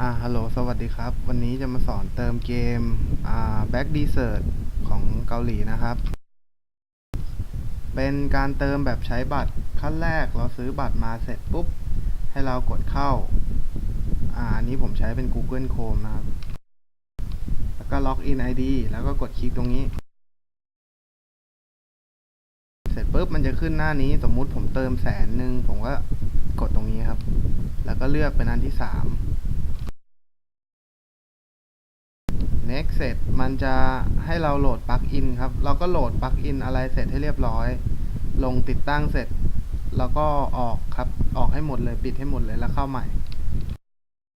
อ่า ฮัลโหล สวัสดีครับ วันนี้จะมาสอนเติมเกม อ่า Back Desert ของเกาหลีนะครับ เป็นการเติมแบบใช้บัตร ขั้นแรกเราซื้อบัตรมาเสร็จปุ๊บ ให้เรากดเข้า อ่า อันนี้ผมใช้เป็น Google Chrome นะครับ แล้วก็ล็อกอิน ID แล้วก็กดคลิกตรงนี้ เสร็จปุ๊บ มันจะขึ้นหน้านี้ สมมุติผมเติมแสนหนึ่ง ผมก็กดตรงนี้ครับ แล้วก็เลือกเป็นอันที่สาม next เสร็จมันจะให้เราโหลดปลั๊กอินครับ เราก็โหลดปลั๊กอินอะไรเสร็จให้เรียบร้อย ลงติดตั้งเสร็จ แล้วก็ออกครับ ออกให้หมดเลย ปิดให้หมดเลยแล้วเข้าใหม่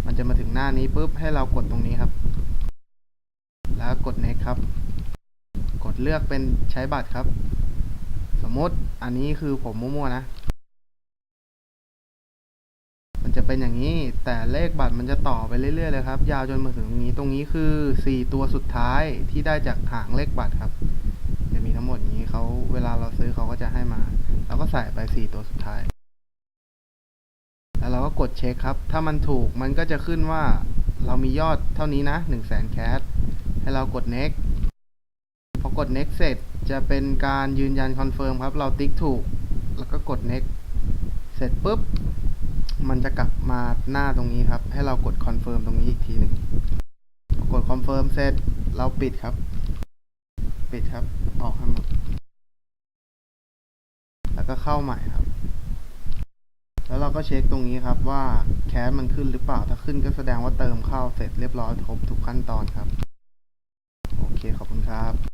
มันจะมาถึงหน้านี้ปุ๊บให้เรากดตรงนี้ครับ แล้วกด next ครับ กดเลือกเป็นใช้บัตรครับ สมมติอันนี้คือผมมั่วๆนะ มันจะเป็นอย่างนี้ แต่เลขบัตรมันจะต่อไปเรื่อยๆเลยครับ ยาวจนมาถึงตรงนี้ ตรงนี้คือ 4 ตัวสุดท้ายที่ได้จากหางเลขบัตรครับ จะมีทั้งหมดอย่างนี้เขาเวลาเราซื้อเขาก็จะให้มา เราก็ใส่ไป 4 ตัวสุดท้าย แล้วเราก็กดเช็คครับ ถ้ามันถูกมันก็จะขึ้นว่าเรามียอดเท่านี้นะ1 0 0 0 0แสนแคสให้เรากด next พอกด next เสร็จจะเป็นการยืนยันคอนเฟิร์มครับ เราติ๊กถูก แล้วก็กด next เสร็จปุ๊บ มันจะกลับมาหน้าตรงนี้ครับ ให้เรากดคอนเฟิร์มตรงนี้อีกทีหนึ่งกดคอนเฟิร์มเสร็จเราปิดครับ ปิดครับ ออกให้หมด แล้วก็เข้าใหม่ครับ แล้วเราก็เช็คตรงนี้ครับว่าแคสมันขึ้นหรือเปล่า ถ้าขึ้นก็แสดงว่าเติมเข้าเสร็จเรียบร้อยครบทุกขั้นตอนครับ โอเคขอบคุณครับ